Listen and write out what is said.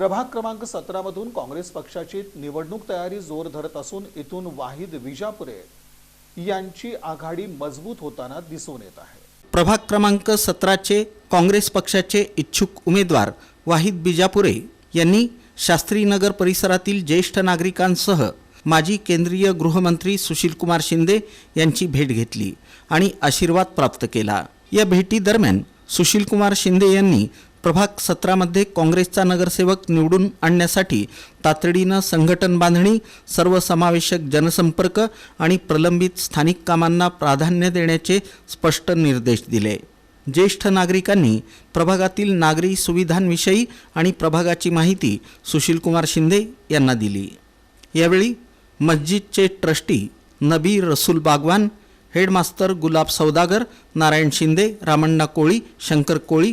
प्रभाग क्रमांक सतरामधून काँग्रेस पक्षाची निवडणूक तयारी जोर धरत असून इथून वाहिद विजापुरे यांची आघाडी मजबूत होताना दिसून येत आहे. प्रभाग क्रमांक सतराचे काँग्रेस पक्षाचे इच्छुक उमेदवार वाहिद बिजापुरे यांनी शास्त्रीनगर परिसरातील ज्येष्ठ नागरिकांसह माजी केंद्रीय गृहमंत्री सुशीलकुमार शिंदे यांची भेट घेतली आणि आशीर्वाद प्राप्त केला. या भेटीदरम्यान सुशीलकुमार शिंदे यांनी प्रभाग सतरामध्ये काँग्रेसचा नगरसेवक निवडून आणण्यासाठी तातडीनं संघटन बांधणी सर्वसमावेशक जनसंपर्क आणि प्रलंबित स्थानिक कामांना प्राधान्य देण्याचे स्पष्ट निर्देश दिले. ज्येष्ठ नागरिकांनी प्रभागातील नागरी सुविधांविषयी आणि प्रभागाची माहिती सुशीलकुमार शिंदे यांना दिली. यावेळी मस्जिदचे ट्रस्टी नबी रसूल बागवान हेडमास्तर गुलाब सौदागर नारायण शिंदे रामण्णा कोळी शंकर कोळी